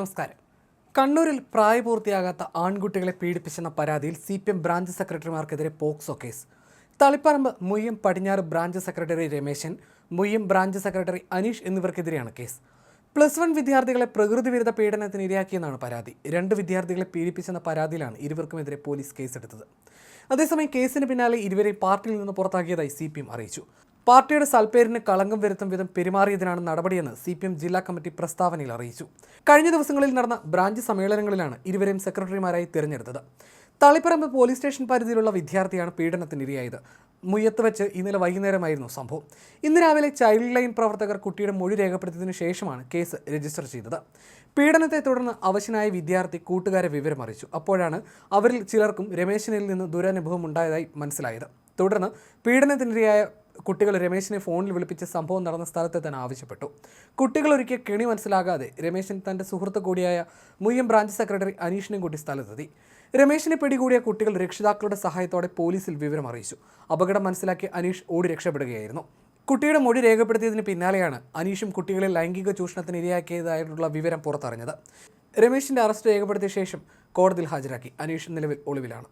നമസ്കാരം. കണ്ണൂരിൽ പ്രായപൂർത്തിയാകാത്ത ആൺകുട്ടികളെ പീഡിപ്പിച്ചെന്ന പരാതിയിൽ സി പി എം ബ്രാഞ്ച് സെക്രട്ടറിമാർക്കെതിരെ പോക്സോ കേസ്. തളിപ്പറമ്പ് മുയ്യം പടിഞ്ഞാറ് branch secretary Ramesan Muyyam branch secretary Aneesh എന്നിവർക്കെതിരെയാണ് case. Plus one വിദ്യാർത്ഥികളെ പ്രകൃതി വിരുദ്ധ പീഡനത്തിന് ഇരയാക്കിയെന്നാണ് പരാതി. രണ്ട് വിദ്യാർത്ഥികളെ പീഡിപ്പിച്ചെന്ന പരാതിയിലാണ് ഇരുവർക്കുമെതിരെ പോലീസ് കേസെടുത്തത്. അതേസമയം കേസിന് പിന്നാലെ ഇരുവരെയും പാർട്ടിയിൽ നിന്ന് പുറത്താക്കിയതായി സി അറിയിച്ചു. പാർട്ടിയുടെ സൽപ്പേരിന് കളങ്കം വരുത്തും വിധം പെരുമാറിയതിനാണ് നടപടിയെന്ന് സി പി എം ജില്ലാ കമ്മിറ്റി പ്രസ്താവനയിൽ അറിയിച്ചു. കഴിഞ്ഞ ദിവസങ്ങളിൽ നടന്ന ബ്രാഞ്ച് സമ്മേളനങ്ങളിലാണ് ഇരുവരെയും സെക്രട്ടറിമാരായി തിരഞ്ഞെടുത്തത്. തളിപ്പറമ്പ് പോലീസ് സ്റ്റേഷൻ പരിധിയിലുള്ള വിദ്യാർത്ഥിയാണ് പീഡനത്തിനിരയായത്. മുയ്യത്ത് വെച്ച് ഇന്നലെ വൈകുന്നേരമായിരുന്നു സംഭവം. ഇന്ന് രാവിലെ ചൈൽഡ് ലൈൻ പ്രവർത്തകർ കുട്ടിയുടെ മൊഴി രേഖപ്പെടുത്തിയതിനു ശേഷമാണ് കേസ് രജിസ്റ്റർ ചെയ്തത്. പീഡനത്തെ തുടർന്ന് അവശനായ വിദ്യാർത്ഥി കൂട്ടുകാരെ വിവരമറിയിച്ചു. അപ്പോഴാണ് അവരിൽ ചിലർക്കും രമേശനിൽ നിന്ന് ദുരനുഭവം ഉണ്ടായതായി മനസ്സിലായത്. തുടർന്ന് പീഡനത്തിനിരയായ കുട്ടികൾ രമേശിനെ ഫോണിൽ വിളിപ്പിച്ച് സംഭവം നടന്ന സ്ഥലത്ത് തന്നെ ആവശ്യപ്പെട്ടു. കുട്ടികൾ ഒരുക്കിയ കെണി മനസ്സിലാകാതെ രമേശൻ തന്റെ സുഹൃത്ത് കൂടിയായ മുയ്യം ബ്രാഞ്ച് സെക്രട്ടറി അനീഷിനെയും കൂട്ടി സ്ഥലത്തെത്തി. രമേശിനെ പിടികൂടിയ കുട്ടികൾ രക്ഷിതാക്കളുടെ സഹായത്തോടെ പോലീസിൽ വിവരം അറിയിച്ചു. അപകടം മനസ്സിലാക്കി അനീഷ് ഓടി രക്ഷപ്പെടുകയായിരുന്നു. കുട്ടിയുടെ മൊഴി രേഖപ്പെടുത്തിയതിന് പിന്നാലെയാണ് അനീഷും കുട്ടികളെ ലൈംഗിക ചൂഷണത്തിന് ഇരയാക്കിയതായിട്ടുള്ള വിവരം പുറത്തറിഞ്ഞത്. രമേശിന്റെ അറസ്റ്റ് രേഖപ്പെടുത്തിയ ശേഷം കോടതിയിൽ ഹാജരാക്കി. അനീഷ് നിലവിൽ ഒളിവിലാണ്.